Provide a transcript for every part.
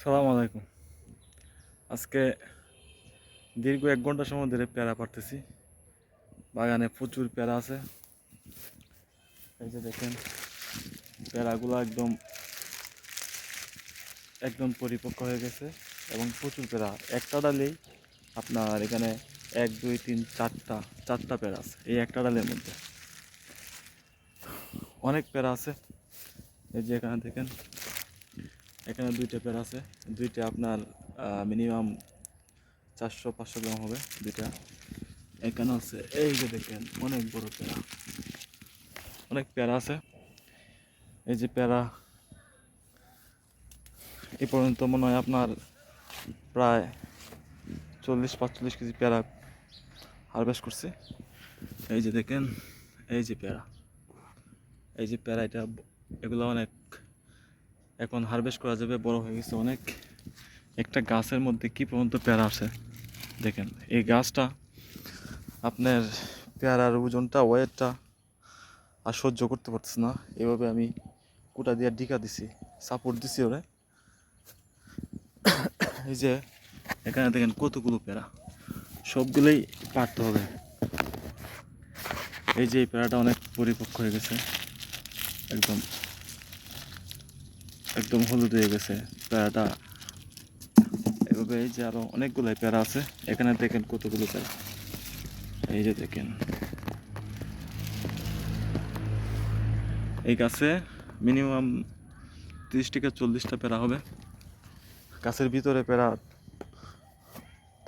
সালাম আলাইকুম। আজকে দীর্ঘ এক ঘণ্টা সময় ধরে পেয়ারা পারতেছি বাগানে প্রচুর পেয়ারা আছে। এই যে দেখেন, পেয়ারাগুলো একদম একদম পরিপক্ক হয়ে গেছে এবং প্রচুর পেয়ারা। একটা ডালেই আপনার এখানে এক, দুই, তিন, চারটা চারটা পেয়ারা আছে এই একটা ডালের মধ্যে। অনেক পেয়ারা আছে। এই যে এখানে দেখেন এখানে দুইটা পেয়ার আছে। দুইটা আপনার মিনিমাম চারশো, পাঁচশো গ্রাম হবে দুইটা। এখানে আছে, এই যে দেখেন, অনেক বড় পেয়ারা অনেক পেয়ারা আছে। এই যে পেয়ারা এ পর্যন্ত মনে হয় আপনার প্রায় চল্লিশ, পাঁচচল্লিশ কেজি পেয়ারা হারভেস্ট করছে। এই যে দেখেন, এই যে পেয়ারা এই যে পেয়ারা এটা, এগুলো অনেক এখন হারভেস্ট করা যাবে, বড় হয়ে গেছে অনেক। একটা গাছের মধ্যে কি পর্যন্ত পেয়ারা আছে দেখেন, এই গাছটা আপনার পেয়ারার ওজনটা, ওয়েটটা আর সহ্য করতে পারতেছে না। এভাবে আমি কুটা দিয়ে ডিকা দিছি সাপোর্ট দিছি ওরে। এই যে, এখানে দেখেন কতগুলো পেয়ারা। সবগুলোই পারতে হবে। এই যে এই পেয়ারাটা অনেক পরিপক্ক হয়ে গেছে, একদম। একদম হলুদ হয়ে গেছে, প্যারাটা। এভাবে এই যে আরও অনেকগুলো প্যারা আছে, এখানে দেখেন কতগুলো প্যারা। এই যে দেখেন। এই গাছে মিনিমাম তিরিশ থেকে চল্লিশটা প্যারা হবে। গাছের ভিতরে প্যারা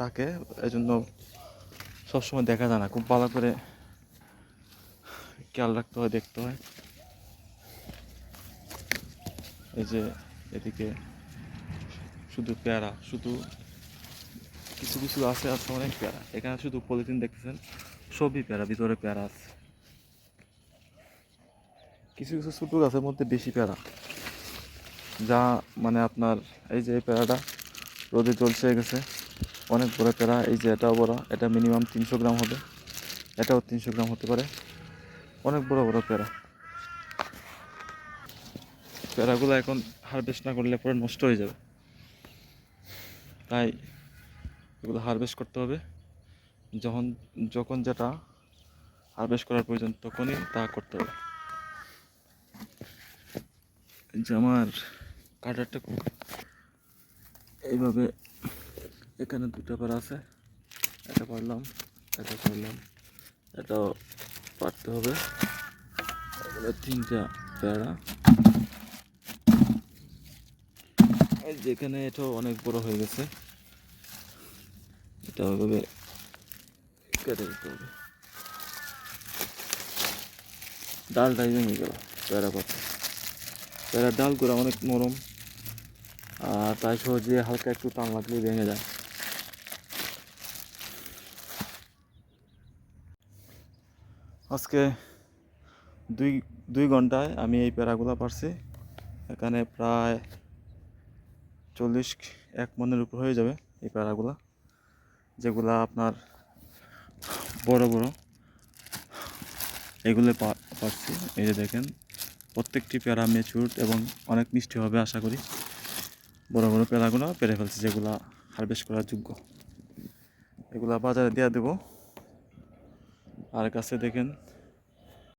থাকে এই জন্য সবসময় দেখা যায় না, খুব ভালো করে খেয়াল রাখতে হয়, দেখতে হয়। এই যে এদিকে শুধু পেয়ারা, শুধু কিছু কিছু আছে আছে অনেক পেয়ারা। এখানে শুধু পলিথিন দেখতেছেন, সবই পেয়ারা, ভিতরে পেয়ারা আছে। কিছু কিছু ছোটো গাছের মধ্যে বেশি পেয়ারা। যা মানে আপনার এই যে পেয়ারাটা রোদে চলছে গেছে, অনেক বড় পেয়ারা। এই যে এটাও বড়, এটা মিনিমাম তিনশো গ্রাম হবে। এটাও তিনশো গ্রাম হতে পারে। অনেক বড় বড় পেয়ারা। পেয়ারাগুলো এখন হারভেস্ট না করলে পরে নষ্ট হয়ে যাবে। তাই এগুলো হারভেস্ট করতে হবে। যখন যখন যেটা হারভেস্ট করার প্রয়োজন তখনই তা করতে হবে। যে আমার কাটারটা এইভাবে এখানে দুটো পেয়ারা আছে। এটা পারলাম এটা পারলাম এটাও পারতে হবে। তিনটা পেয়ারা এই যেখানে এটা অনেক বড় হয়ে গেছে। এটা ওইভাবে কেটে দিতে হবে। ডালটাই ভেঙে গেল, পেয়ারা পাতা। পেয়ারার ডালগুলো অনেক নরম, আর তাই সহজে হালকা একটু টান লাগলেই ভেঙে যায়। আজকে দুই দুই ঘন্টায় আমি এই প্যারাগুলো পারছি। এখানে প্রায় চল্লিশ এক মনের উপর হয়ে যাবে এই প্যারাগুলা, যেগুলা আপনার বড় বড়। এগুলো পাচ্ছি এই যে দেখেন, প্রত্যেকটি প্যারা মেচুর এবং অনেক মিষ্টি হবে আশা করি। বড় বড় প্যারাগুলো পেরে ফেলছি, যেগুলা হারভেস্ট করার যোগ্য। এগুলা বাজারে দেওয়া দেবো। আর কাছে দেখেন